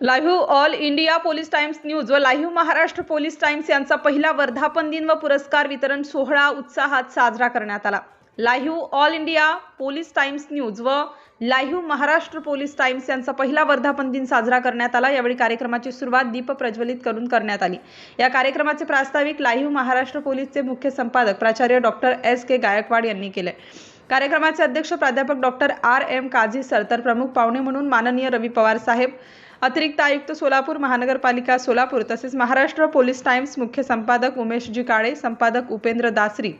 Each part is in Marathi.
Live all India police times news व लाईव्ह महाराष्ट्र पोलीस टाइम्स यांचा पहिला वर्धापन दिन व पुरस्कार वितरण सोहळा उत्साहात साजरा करण्यात आला. Live all India police times news व लाईव्ह महाराष्ट्र पोलीस टाइम्स यांचा पहिला वर्धापन दिन साजरा करण्यात आला. यावेळी कार्यक्रमाची सुरुवात दीप प्रज्वलित करून करण्यात आली. या कार्यक्रमाचे प्रास्ताविक लाईव्ह महाराष्ट्र पोलीसचे मुख्य संपादक प्राचार्य डॉक्टर एस. के. गायकवाड यांनी केले. कार्यक्रमाचे अध्यक्ष प्राध्यापक doctor R. M. Kazi sir तर प्रमुख पाहुणे म्हणून माननीय रवी पवार साहेब अतिरिक्त आयुक्त सोलापूर महानगरपालिका सोलापूर तसेच महाराष्ट्र पोलीस टाइम्स मुख्य संपादक उमेशजी काळे संपादक उपेंद्र दासरी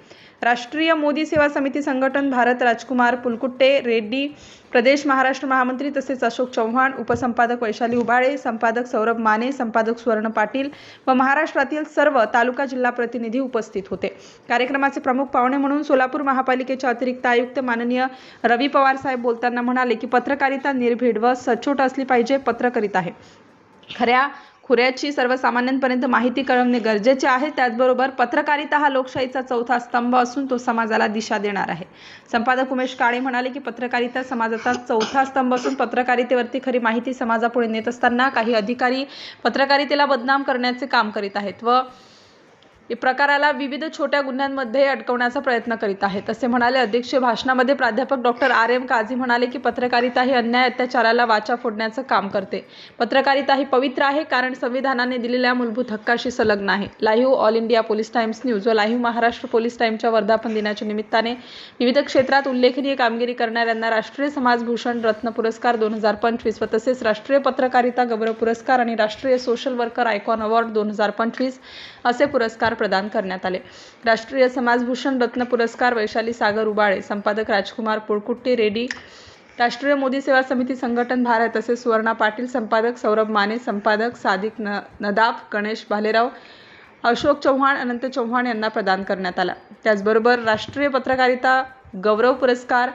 राष्ट्रीय मोदी सेवा समिती संघटन भारत राजकुमार पुलकुट्टे रेड्डी प्रदेश महाराष्ट्र महामंत्री तसेच अशोक चव्हाण उपसंपादक वैशाली उबाळे संपादक सौरभ माने संपादक सुवर्ण पाटील व महाराष्ट्रातील सर्व तालुका जिल्हा प्रतिनिधी उपस्थित होते. कार्यक्रमाचे प्रमुख पाहुणे म्हणून सोलापूर महापालिकेचे अतिरिक्त आयुक्त माननीय रवी पवार साहेब बोलताना म्हणाले की पत्रकारिता निर्भीड व सचोट असली पाहिजे पत्रकारिता आहे. खऱ्या खुऱ्याची सर्वसामान्यांपर्यंत माहिती कळवणे गरजेचे आहे. त्याचबरोबर पत्रकारिता हा लोकशाहीचा चौथा स्तंभ असून तो समाजाला दिशा देणार आहे. संपादक उमेश काळे म्हणाले की पत्रकारिता समाजाचा चौथा स्तंभ असून पत्रकारितेवरती खरी माहिती समाजापुढे नेत असताना काही अधिकारी पत्रकारितेला बदनाम करण्याचे काम करीत आहेत व प्रकाराला विविध छोट्या गुन्ह्यांमध्ये अडकवण्याचा प्रयत्न करीत आहेत. असे म्हणाले अध्यक्ष. भाषणामध्ये प्राध्यापक डॉक्टर आर. एम. काझी म्हणाले की पत्रकारिता ही अन्याय अत्याचाराला वाचा फोडण्याचं काम करते. पत्रकारिता ही पवित्र आहे कारण संविधानाने दिलेल्या मूलभूत हक्काशी संलग्न आहे. Live all India police times news व लाईव्ह महाराष्ट्र पोलीस टाइम्सच्या वर्धापन दिनाच्या निमित्ताने विविध क्षेत्रात उल्लेखनीय कामगिरी करणाऱ्यांना राष्ट्रीय समाजभूषण रत्न पुरस्कार दोन हजार पंचवीस व तसेच राष्ट्रीय पत्रकारिता गौरव पुरस्कार आणि राष्ट्रीय सोशल वर्कर आयकॉन अवॉर्ड दोन हजार पंचवीस असे पुरस्कार प्रदान करण्यात आले. राष्ट्रीय समाजभूषण रत्न पुरस्कार वैशाली सागर उबाळे संपादक राजकुमार पुळकुट्टी रेड्डी राष्ट्रीय मोदी सेवा समिती संघटन भारत तसेच सुवर्णा पाटील संपादक सौरभ माने संपादक सादिक न नदाब गणेश भालेराव अशोक चव्हाण अनंत चव्हाण यांना प्रदान करण्यात आला. त्याचबरोबर राष्ट्रीय पत्रकारिता गौरव पुरस्कार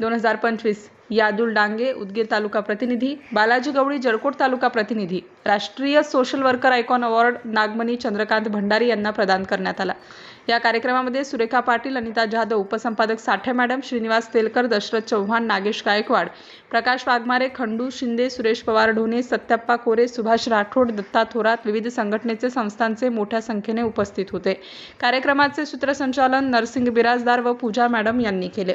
दोन हजार पंचवीस यादुल डांगे उदगीर तालुका प्रतिनिधी बालाजी गवळी जळकोट तालुका प्रतिनिधी राष्ट्रीय social worker icon award Nagmani Chandrakant Bhandari यांना प्रदान करण्यात आला. या कार्यक्रमामध्ये सुरेखा पाटील अनिता जाधव उपसंपादक साठे मॅडम श्रीनिवास तेलकर दशरथ चव्हाण नागेश गायकवाड प्रकाश वाघमारे खंडू शिंदे सुरेश पवार ढोणे सत्याप्पा कोरे सुभाष राठोड दत्ता थोरात विविध संघटनेचे संस्थांचे मोठ्या संख्येने उपस्थित होते. कार्यक्रमाचे सूत्रसंचालन नरसिंग बिराजदार व पूजा मॅडम यांनी केले.